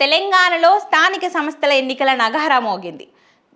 తెలంగాణలో స్థానిక సంస్థల ఎన్నికల నగహర మోగింది.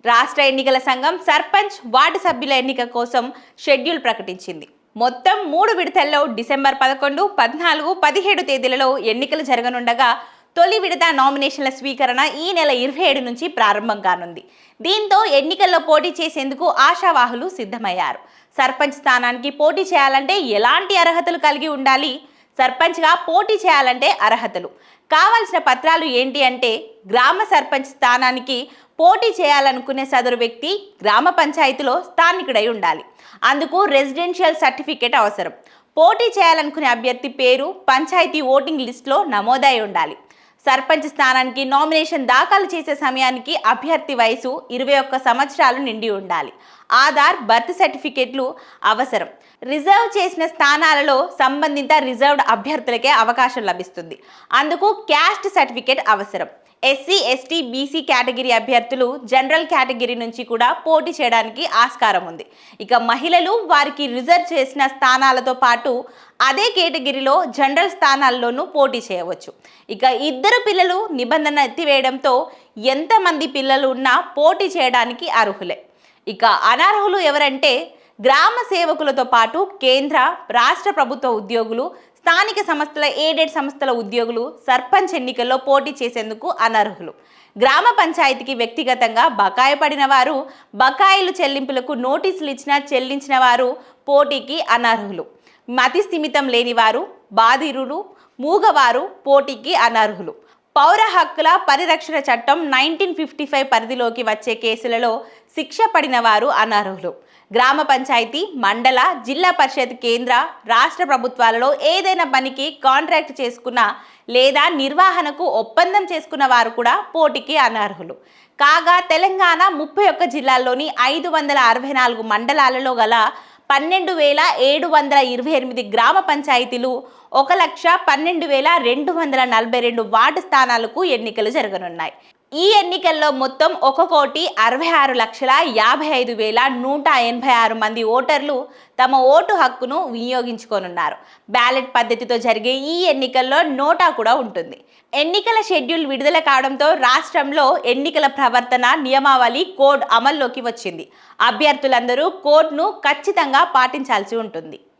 రాష్ట్ర ఎన్నికల సంఘం సర్పంచ్ వార్డు సభ్యుల ఎన్నిక కోసం షెడ్యూల్ ప్రకటించింది. మొత్తం మూడు విడతల్లో డిసెంబర్ పదకొండు పద్నాలుగు పదిహేడు తేదీలలో ఎన్నికలు జరగనుండగా తొలి విడత నామినేషన్ల స్వీకరణ ఈ నెల ఇరవై ఏడు నుంచి ప్రారంభం కానుంది. దీంతో ఎన్నికల్లో పోటీ చేసేందుకు ఆశావాహులు సిద్ధమయ్యారు. సర్పంచ్ స్థానానికి పోటీ చేయాలంటే ఎలాంటి అర్హతలు కలిగి ఉండాలి? సర్పంచ్గా పోటీ చేయాలంటే అర్హతలు. కావాల్సిన పత్రాలు ఏంటి అంటే గ్రామ సర్పంచ్ స్థానానికి పోటీ చేయాలనుకునే సదరు వ్యక్తి గ్రామ పంచాయతీలో స్థానికుడై ఉండాలి. అందుకు రెసిడెన్షియల్ సర్టిఫికేట్ అవసరం. పోటీ చేయాలనుకునే అభ్యర్థి పేరు పంచాయతీ ఓటింగ్ లిస్టులో నమోదై ఉండాలి. సర్పంచ్ స్థానానికి నామినేషన్ దాఖలు చేసే సమయానికి అభ్యర్థి వయసు ఇరవై ఒక్క సంవత్సరాలు నిండి ఉండాలి. ఆధార్ బర్త్ సర్టిఫికెట్లు అవసరం. రిజర్వ్ చేసిన స్థానాలలో సంబంధిత రిజర్వ్డ్ అభ్యర్థులకే అవకాశం లభిస్తుంది. అందుకు క్యాస్ట్ సర్టిఫికేట్ అవసరం. ఎస్సీ ఎస్టీ బీసీ కేటగిరీ అభ్యర్థులు జనరల్ కేటగిరీ నుంచి కూడా పోటీ చేయడానికి ఆస్కారం ఉంది. ఇక మహిళలు వారికి రిజర్వ్ చేసిన స్థానాలతో పాటు అదే కేటగిరీలో జనరల్ స్థానాల్లోనూ పోటీ చేయవచ్చు. ఇక ఇద్దరు పిల్లలు నిబంధన ఎత్తివేయడంతో ఎంతమంది పిల్లలు ఉన్నా పోటీ చేయడానికి అర్హులే. ఇక అనర్హులు ఎవరంటే గ్రామ సేవకులతో పాటు కేంద్ర రాష్ట్ర ప్రభుత్వ ఉద్యోగులు స్థానిక సంస్థల ఎయిడెడ్ సంస్థల ఉద్యోగులు సర్పంచ్ ఎన్నికల్లో పోటీ చేసేందుకు అనర్హులు. గ్రామ పంచాయతీకి వ్యక్తిగతంగా బకాయి పడిన వారు బకాయిలు చెల్లింపులకు నోటీసులు ఇచ్చినా చెల్లించిన వారు పోటీకి అనర్హులు. మతి స్థిమితం లేనివారు బాధిరులు మూగవారు పోటీకి అనర్హులు. పౌర హక్కుల పరిరక్షణ చట్టం నైన్టీన్ ఫిఫ్టీ ఫైవ్ పరిధిలోకి వచ్చే కేసులలో శిక్ష పడిన వారు అనర్హులు. గ్రామ పంచాయతీ మండల జిల్లా పరిషత్ కేంద్ర రాష్ట్ర ప్రభుత్వాలలో ఏదైనా పనికి కాంట్రాక్ట్ చేసుకున్న లేదా నిర్వహణకు ఒప్పందం చేసుకున్న వారు కూడా పోటీకి అనర్హులు. కాగా తెలంగాణ ముప్పై ఒక్క జిల్లాల్లోని ఐదు వందల అరవై నాలుగు మండలాలలో గల పన్నెండు వేల ఏడు వందల ఇరవై ఎనిమిది గ్రామ పంచాయతీలు ఒక లక్ష పన్నెండు వేల రెండు వందల నలభై రెండు వార్డు స్థానాలకు ఎన్నికలు జరగనున్నాయి. ఈ ఎన్నికల్లో మొత్తం ఒక కోటి అరవై ఆరు లక్షల యాభై ఐదు వేల నూట ఎనభై ఆరు మంది ఓటర్లు తమ ఓటు హక్కును వినియోగించుకోనున్నారు. బ్యాలెట్ పద్ధతితో జరిగే ఈ ఎన్నికల్లో నోటా కూడా ఉంటుంది. ఎన్నికల షెడ్యూల్ విడుదల కావడంతో రాష్ట్రంలో ఎన్నికల ప్రవర్తన నియమావళి కోడ్ అమల్లోకి వచ్చింది. అభ్యర్థులందరూ కోడ్ను ఖచ్చితంగా పాటించాల్సి ఉంటుంది.